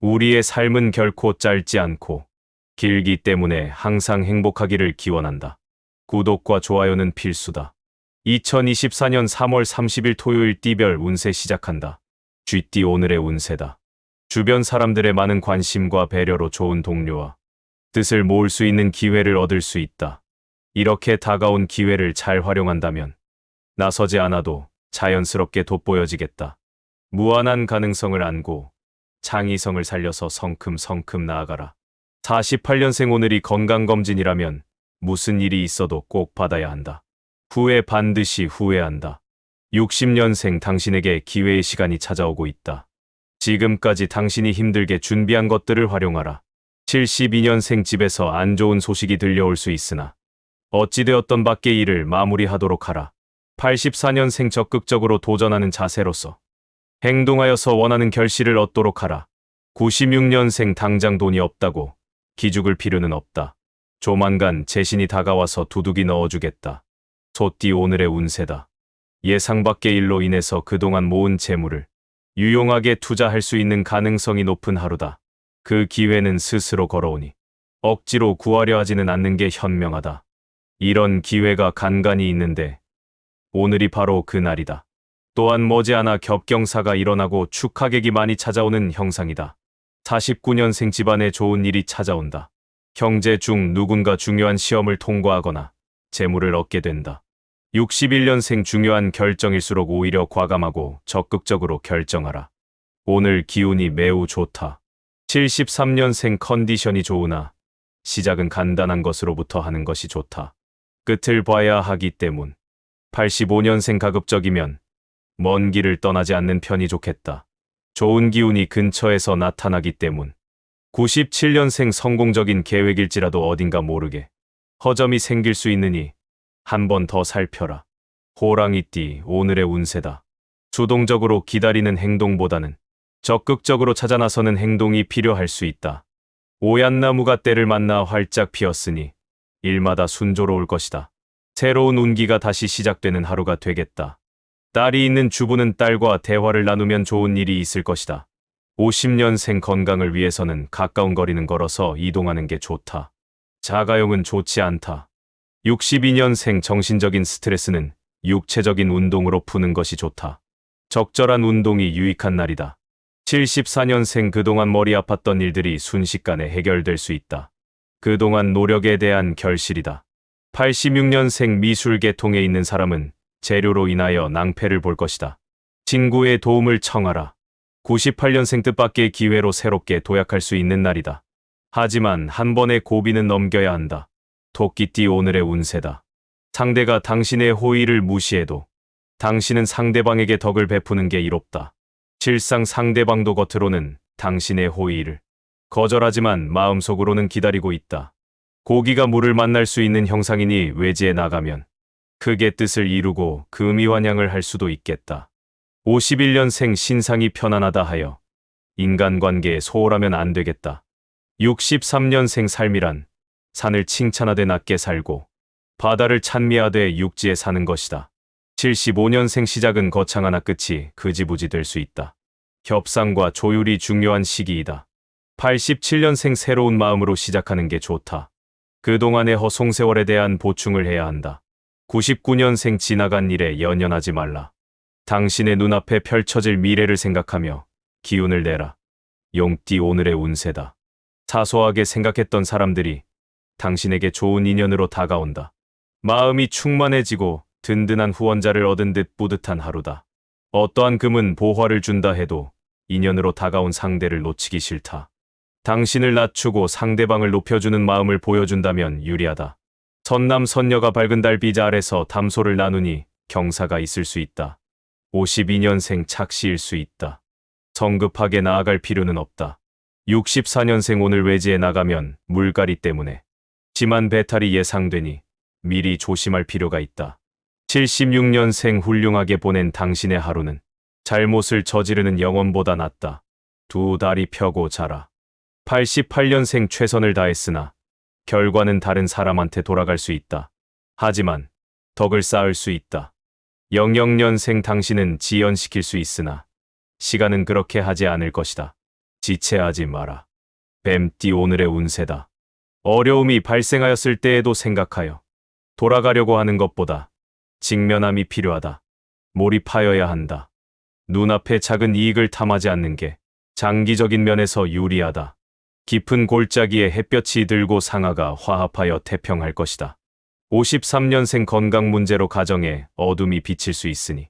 우리의 삶은 결코 짧지 않고 길기 때문에 항상 행복하기를 기원한다. 구독과 좋아요는 필수다. 2024년 3월 30일 토요일 띠별 운세 시작한다. 쥐띠 오늘의 운세다. 주변 사람들의 많은 관심과 배려로 좋은 동료와 뜻을 모을 수 있는 기회를 얻을 수 있다. 이렇게 다가온 기회를 잘 활용한다면 나서지 않아도 자연스럽게 돋보여지겠다. 무한한 가능성을 안고 창의성을 살려서 성큼성큼 나아가라. 48년생 오늘이 건강검진이라면 무슨 일이 있어도 꼭 받아야 한다. 후회 반드시 후회한다. 60년생 당신에게 기회의 시간이 찾아오고 있다. 지금까지 당신이 힘들게 준비한 것들을 활용하라. 72년생 집에서 안 좋은 소식이 들려올 수 있으나 어찌되었던 밖의 일을 마무리하도록 하라. 84년생 적극적으로 도전하는 자세로서 행동하여서 원하는 결실을 얻도록 하라. 96년생 당장 돈이 없다고 기죽을 필요는 없다. 조만간 재신이 다가와서 두둑이 넣어주겠다. 소띠 오늘의 운세다. 예상 밖의 일로 인해서 그동안 모은 재물을 유용하게 투자할 수 있는 가능성이 높은 하루다. 그 기회는 스스로 걸어오니 억지로 구하려 하지는 않는 게 현명하다. 이런 기회가 간간히 있는데 오늘이 바로 그 날이다. 또한 머지않아 겹경사가 일어나고 축하객이 많이 찾아오는 형상이다. 49년생 집안에 좋은 일이 찾아온다. 형제 중 누군가 중요한 시험을 통과하거나 재물을 얻게 된다. 61년생 중요한 결정일수록 오히려 과감하고 적극적으로 결정하라. 오늘 기운이 매우 좋다. 73년생 컨디션이 좋으나 시작은 간단한 것으로부터 하는 것이 좋다. 끝을 봐야 하기 때문. 85년생 가급적이면 먼 길을 떠나지 않는 편이 좋겠다. 좋은 기운이 근처에서 나타나기 때문. 97년생 성공적인 계획일지라도 어딘가 모르게 허점이 생길 수 있으니 한 번 더 살펴라. 호랑이띠 오늘의 운세다. 주동적으로 기다리는 행동보다는 적극적으로 찾아 나서는 행동이 필요할 수 있다. 오얏나무가 때를 만나 활짝 피었으니 일마다 순조로울 것이다. 새로운 운기가 다시 시작되는 하루가 되겠다. 딸이 있는 주부는 딸과 대화를 나누면 좋은 일이 있을 것이다. 50년생 건강을 위해서는 가까운 거리는 걸어서 이동하는 게 좋다. 자가용은 좋지 않다. 62년생 정신적인 스트레스는 육체적인 운동으로 푸는 것이 좋다. 적절한 운동이 유익한 날이다. 74년생 그동안 머리 아팠던 일들이 순식간에 해결될 수 있다. 그동안 노력에 대한 결실이다. 86년생 미술 계통에 있는 사람은 재료로 인하여 낭패를 볼 것이다. 친구의 도움을 청하라. 98년생 뜻밖의 기회로 새롭게 도약할 수 있는 날이다. 하지만 한 번의 고비는 넘겨야 한다. 토끼띠 오늘의 운세다. 상대가 당신의 호의를 무시해도 당신은 상대방에게 덕을 베푸는 게 이롭다. 실상 상대방도 겉으로는 당신의 호의를 거절하지만 마음속으로는 기다리고 있다. 고기가 물을 만날 수 있는 형상이니 외지에 나가면 크게 뜻을 이루고 금이환양을 할 수도 있겠다. 51년생 신상이 편안하다 하여 인간관계에 소홀하면 안 되겠다. 63년생 삶이란 산을 칭찬하되 낮게 살고 바다를 찬미하되 육지에 사는 것이다. 75년생 시작은 거창 하나 끝이 그지부지 될 수 있다. 협상과 조율이 중요한 시기이다. 87년생 새로운 마음으로 시작하는 게 좋다. 그동안의 허송세월에 대한 보충을 해야 한다. 99년생 지나간 일에 연연하지 말라. 당신의 눈앞에 펼쳐질 미래를 생각하며 기운을 내라. 용띠 오늘의 운세다. 사소하게 생각했던 사람들이 당신에게 좋은 인연으로 다가온다. 마음이 충만해지고 든든한 후원자를 얻은 듯 뿌듯한 하루다. 어떠한 금은 보화를 준다 해도 인연으로 다가온 상대를 놓치기 싫다. 당신을 낮추고 상대방을 높여주는 마음을 보여준다면 유리하다. 선남 선녀가 밝은 달 비자 아래서 담소를 나누니 경사가 있을 수 있다. 52년생 착시일 수 있다. 성급하게 나아갈 필요는 없다. 64년생 오늘 외지에 나가면 물갈이 때문에 심한 배탈이 예상되니 미리 조심할 필요가 있다. 76년생 훌륭하게 보낸 당신의 하루는 잘못을 저지르는 영혼보다 낫다. 두 다리 펴고 자라. 88년생 최선을 다했으나 결과는 다른 사람한테 돌아갈 수 있다. 하지만 덕을 쌓을 수 있다. 00년생 당신은 지연시킬 수 있으나 시간은 그렇게 하지 않을 것이다. 지체하지 마라. 뱀띠 오늘의 운세다. 어려움이 발생하였을 때에도 생각하여 돌아가려고 하는 것보다 직면함이 필요하다. 몰입하여야 한다. 눈앞의 작은 이익을 탐하지 않는 게 장기적인 면에서 유리하다. 깊은 골짜기에 햇볕이 들고 상하가 화합하여 태평할 것이다. 53년생 건강 문제로 가정에 어둠이 비칠 수 있으니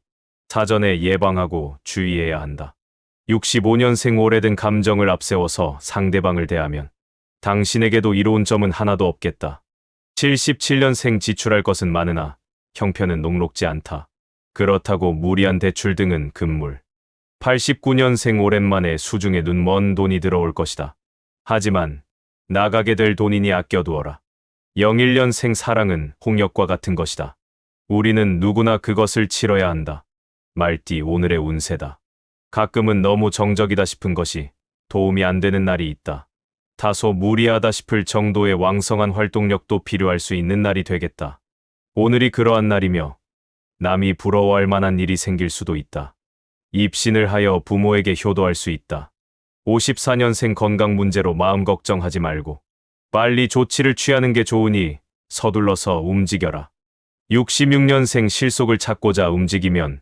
사전에 예방하고 주의해야 한다. 65년생 오래된 감정을 앞세워서 상대방을 대하면 당신에게도 이로운 점은 하나도 없겠다. 77년생 지출할 것은 많으나 형편은 녹록지 않다. 그렇다고 무리한 대출 등은 금물. 89년생 오랜만에 수중에 눈먼 돈이 들어올 것이다. 하지만 나가게 될 돈이니 아껴두어라. 01년생 사랑은 홍역과 같은 것이다. 우리는 누구나 그것을 치러야 한다. 말띠 오늘의 운세다. 가끔은 너무 정적이다 싶은 것이 도움이 안 되는 날이 있다. 다소 무리하다 싶을 정도의 왕성한 활동력도 필요할 수 있는 날이 되겠다. 오늘이 그러한 날이며 남이 부러워할 만한 일이 생길 수도 있다. 입신을 하여 부모에게 효도할 수 있다. 54년생 건강 문제로 마음 걱정하지 말고 빨리 조치를 취하는 게 좋으니 서둘러서 움직여라. 66년생 실속을 찾고자 움직이면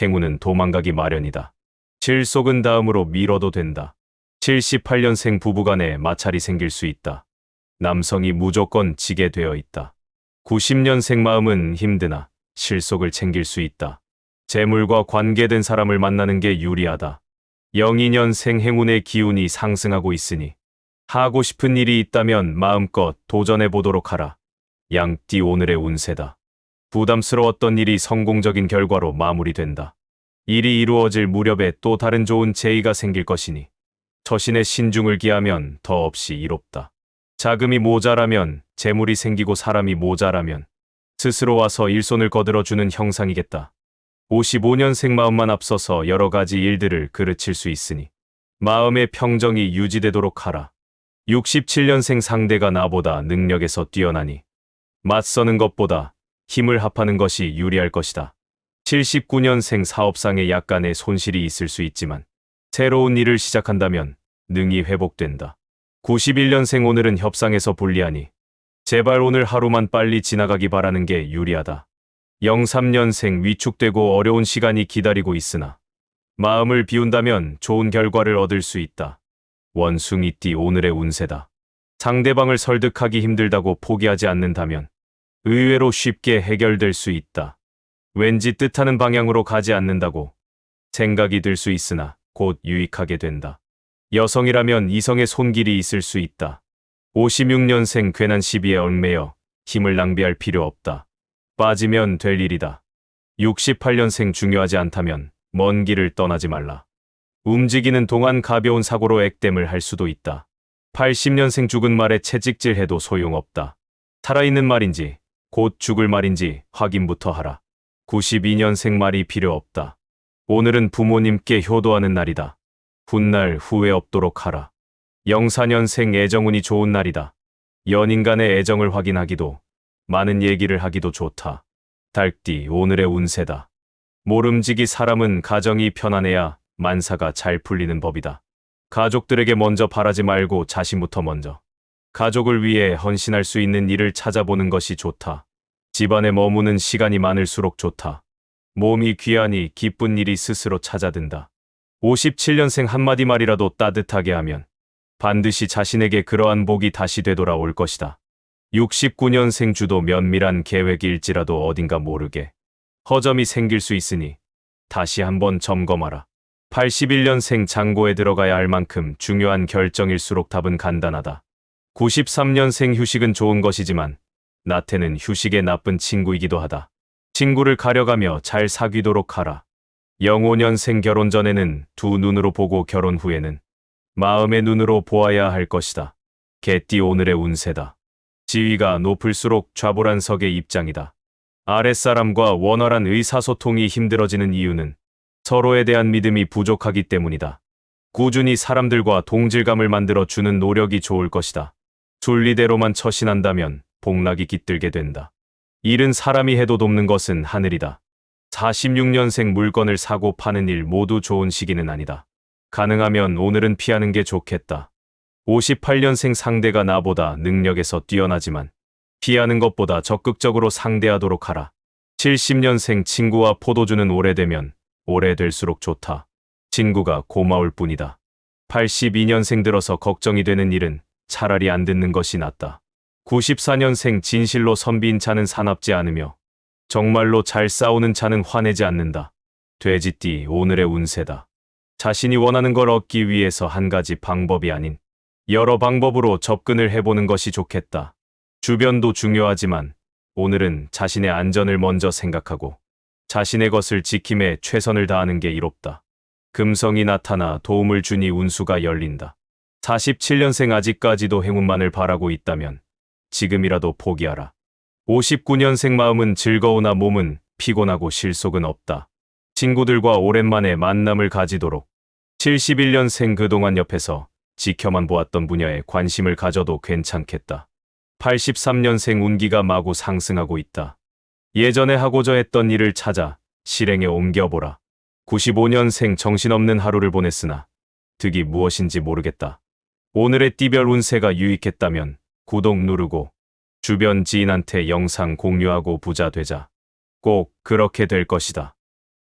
행운은 도망가기 마련이다. 실속은 다음으로 미뤄도 된다. 78년생 부부간에 마찰이 생길 수 있다. 남성이 무조건 지게 되어 있다. 90년생 마음은 힘드나 실속을 챙길 수 있다. 재물과 관계된 사람을 만나는 게 유리하다. 02년생 행운의 기운이 상승하고 있으니 하고 싶은 일이 있다면 마음껏 도전해 보도록 하라. 양띠 오늘의 운세다. 부담스러웠던 일이 성공적인 결과로 마무리된다. 일이 이루어질 무렵에 또 다른 좋은 제의가 생길 것이니 처신의 신중을 기하면 더 없이 이롭다. 자금이 모자라면 재물이 생기고 사람이 모자라면 스스로 와서 일손을 거들어주는 형상이겠다. 55년생 마음만 앞서서 여러 가지 일들을 그르칠 수 있으니 마음의 평정이 유지되도록 하라. 67년생 상대가 나보다 능력에서 뛰어나니 맞서는 것보다 힘을 합하는 것이 유리할 것이다. 79년생 사업상에 약간의 손실이 있을 수 있지만 새로운 일을 시작한다면 능이 회복된다. 91년생 오늘은 협상에서 불리하니 제발 오늘 하루만 빨리 지나가기 바라는 게 유리하다. 03년생 위축되고 어려운 시간이 기다리고 있으나 마음을 비운다면 좋은 결과를 얻을 수 있다. 원숭이띠 오늘의 운세다. 상대방을 설득하기 힘들다고 포기하지 않는다면 의외로 쉽게 해결될 수 있다. 왠지 뜻하는 방향으로 가지 않는다고 생각이 들 수 있으나 곧 유익하게 된다. 여성이라면 이성의 손길이 있을 수 있다. 56년생 괜한 시비에 얽매여 힘을 낭비할 필요 없다. 빠지면 될 일이다. 68년생 중요하지 않다면 먼 길을 떠나지 말라. 움직이는 동안 가벼운 사고로 액땜을 할 수도 있다. 80년생 죽은 말에 채찍질해도 소용없다. 살아있는 말인지 곧 죽을 말인지 확인부터 하라. 92년생 말이 필요 없다. 오늘은 부모님께 효도하는 날이다. 훗날 후회 없도록 하라. 04년생 애정운이 좋은 날이다. 연인 간의 애정을 확인하기도 많은 얘기를 하기도 좋다. 달띠 오늘의 운세다. 모름지기 사람은 가정이 편안해야 만사가 잘 풀리는 법이다. 가족들에게 먼저 바라지 말고 자신부터 먼저. 가족을 위해 헌신할 수 있는 일을 찾아보는 것이 좋다. 집안에 머무는 시간이 많을수록 좋다. 몸이 귀하니 기쁜 일이 스스로 찾아든다. 57년생 한마디 말이라도 따뜻하게 하면 반드시 자신에게 그러한 복이 다시 되돌아올 것이다. 69년생 주도 면밀한 계획일지라도 어딘가 모르게 허점이 생길 수 있으니 다시 한번 점검하라. 81년생 장고에 들어가야 할 만큼 중요한 결정일수록 답은 간단하다. 93년생 휴식은 좋은 것이지만 나태는 휴식의 나쁜 친구이기도 하다. 친구를 가려가며 잘 사귀도록 하라. 05년생 결혼 전에는 두 눈으로 보고 결혼 후에는 마음의 눈으로 보아야 할 것이다. 개띠 오늘의 운세다. 지위가 높을수록 좌불안석의 입장이다. 아랫사람과 원활한 의사소통이 힘들어지는 이유는 서로에 대한 믿음이 부족하기 때문이다. 꾸준히 사람들과 동질감을 만들어 주는 노력이 좋을 것이다. 순리대로만 처신한다면 복락이 깃들게 된다. 일은 사람이 해도 돕는 것은 하늘이다. 46년생 물건을 사고 파는 일 모두 좋은 시기는 아니다. 가능하면 오늘은 피하는 게 좋겠다. 58년생 상대가 나보다 능력에서 뛰어나지만 피하는 것보다 적극적으로 상대하도록 하라. 70년생 친구와 포도주는 오래되면 오래될수록 좋다. 친구가 고마울 뿐이다. 82년생 들어서 걱정이 되는 일은 차라리 안 듣는 것이 낫다. 94년생 진실로 선비인 차는 사납지 않으며 정말로 잘 싸우는 차는 화내지 않는다. 돼지띠 오늘의 운세다. 자신이 원하는 걸 얻기 위해서 한 가지 방법이 아닌 여러 방법으로 접근을 해보는 것이 좋겠다. 주변도 중요하지만 오늘은 자신의 안전을 먼저 생각하고 자신의 것을 지킴에 최선을 다하는 게 이롭다. 금성이 나타나 도움을 주니 운수가 열린다. 47년생 아직까지도 행운만을 바라고 있다면 지금이라도 포기하라. 59년생 마음은 즐거우나 몸은 피곤하고 실속은 없다. 친구들과 오랜만에 만남을 가지도록 71년생 그동안 옆에서 지켜만 보았던 분야에 관심을 가져도 괜찮겠다. 83년생 운기가 마구 상승하고 있다. 예전에 하고자 했던 일을 찾아 실행에 옮겨보라. 95년생 정신없는 하루를 보냈으나 득이 무엇인지 모르겠다. 오늘의 띠별 운세가 유익했다면 구독 누르고 주변 지인한테 영상 공유하고 부자 되자. 꼭 그렇게 될 것이다.